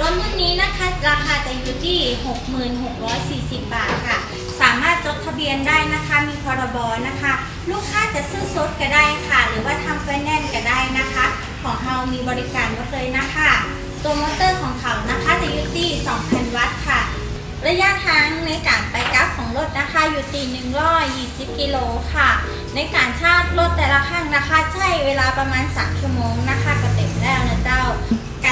รถรุ่นนี้นะคะราคาจะอยู่ที่ 6640 บาทค่ะ สามารถจดทะเบียนได้นะคะ มีพรบนะคะ ลูกค้าจะซื้อสดก็ได้ค่ะ หรือว่าทำไฟแนนซ์ก็ได้นะคะ ของเรามีบริการรถเลยนะคะ ตัวมอเตอร์ของเขานะคะจะอยู่ที่ 2,000 วัตต์ค่ะ ระยะทางในการไปกลับของรถนะคะอยู่ที่120กิโลค่ะ ในการชาร์จรถแต่ละข้างนะคะ ใช้เวลาประมาณ 3 ชั่วโมงนะคะก็เต็มแล้วนะเจ้า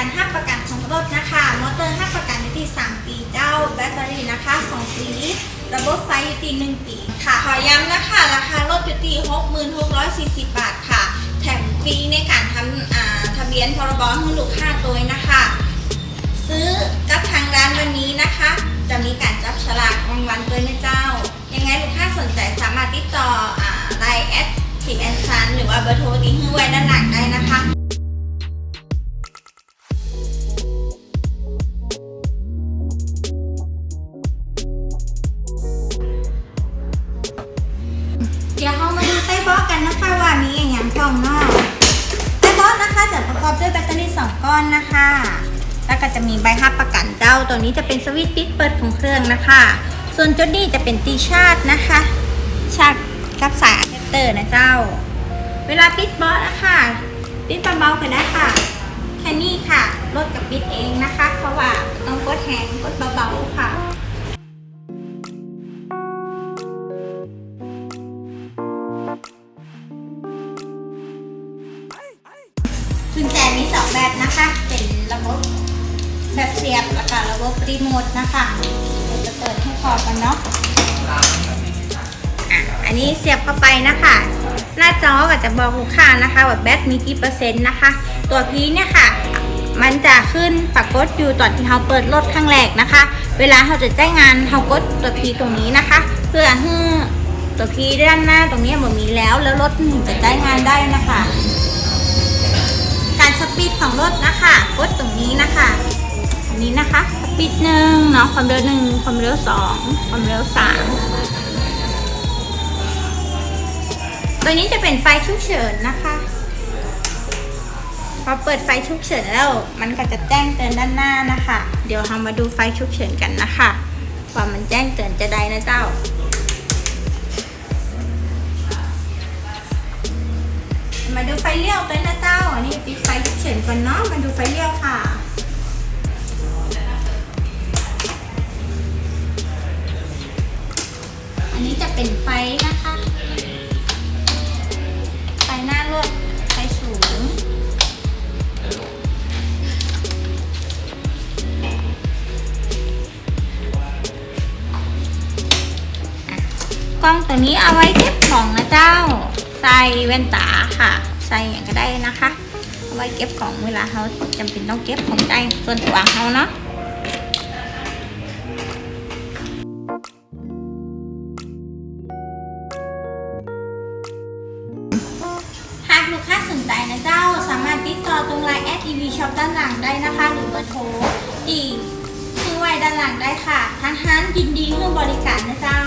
การให้ประกันของรถนะคะ มอเตอร์ให้ประกันอยู่ที่ 3 ปีเจ้า แบตเตอรี่นะคะ 2 ปี ระบบไฟอยู่ที่ 1 ปีค่ะ ขอย้ำนะคะ ราคารถอยู่ที่ 6640 บาทค่ะ แถมฟรีในการทำทะเบียนพรบให้ลูกค้าตัวนะคะ ซื้อกับทางร้านวันนี้นะคะ จะมีการจับฉลากรางวัลด้วยนะเจ้า ยังไงลูกค้าสนใจสามารถติดต่อไลน์แอดสิบแอนซันหรือว่าเบอร์โทรที่ให้ไว้ด้านหลังได้นะคะ อบด้วยแบตเตอรี่ 2 ก้อนนะคะ แล้วก็จะมีใบรับประกันเจ้าตัวนี้จะเป็นสวิตช์ปิดเปิดของเครื่องนะคะ ส่วนจุดนี้จะเป็นตีชาร์จนะคะ ชาร์จกับสายอะแดปเตอร์นะเจ้า เวลาปิดบาะนะคะปิดเบาๆกันได้ค่ะแค่นี้ค่ะ รถกับปิดเองนะคะ เพราะว่าต้องกดแฮงกดเบาๆค่ะ เสียบแล้วก็ระบบรีโมทนะคะเดี๋ยวจะเปิดให้พอกันเนาะอะอันนี้เสียบเข้าไปนะคะ หน้าจอก็จะบอกลูกค้านะคะว่าแบตมีกี่เปอร์เซ็นต์นะคะ ตัวพีเนี่ยค่ะ มันจะขึ้นปรากฏอยู่ตอนที่เราเปิดรถครั้งแรกนะคะ เวลาเราจะใช้งานเรากดตัวพีตรงนี้นะคะ เพื่อให้ตัวพีด้านหน้าตรงนี้มันมีแล้วแล้วรถถึงจะใช้งงานได้นะคะ การสปีดของรถนะคะ กดตรงนี้นะคะ นี้นะคะสปีดหนึ่งเนาะความเร็วหนึ่งความเร็วสองความเร็วสามตัวนี้จะเป็นไฟฉุกเฉินนะคะพอเปิดไฟฉุกเฉินแล้ว มันก็จะแจ้งเตือนด้านหน้านะคะ เดี๋ยวเรามาดูไฟฉุกเฉินกันนะคะว่ามันแจ้งเตือนจะได้นะเจ้ามาดูไฟเลี้ยวกันนะเจ้า อันนี้ปิดไฟฉุกเฉินก่อนเนาะมาดูไฟเลี้ยวค่ะ อันนี้จะเป็นไฟนะคะ ไฟหน้ารถไฟสูง กล้องตัวนี้เอาไว้เก็บของนะเจ้า ใส่แว่นตาค่ะ ใส่อย่างก็ได้นะคะ เอาไว้เก็บของเวลาเขาจำเป็นต้องเก็บของใจส่วนตัวเขาเนาะ ลูกค้าสนใจนะเจ้า สามารถติดต่อตรงไลน์แอดทีวีช็อปด้านหลังได้นะคะ หรือเบอร์โทรที่ที่ไว้ด้านหลังได้ค่ะทางฮันยินดีให้บริการนะเจ้า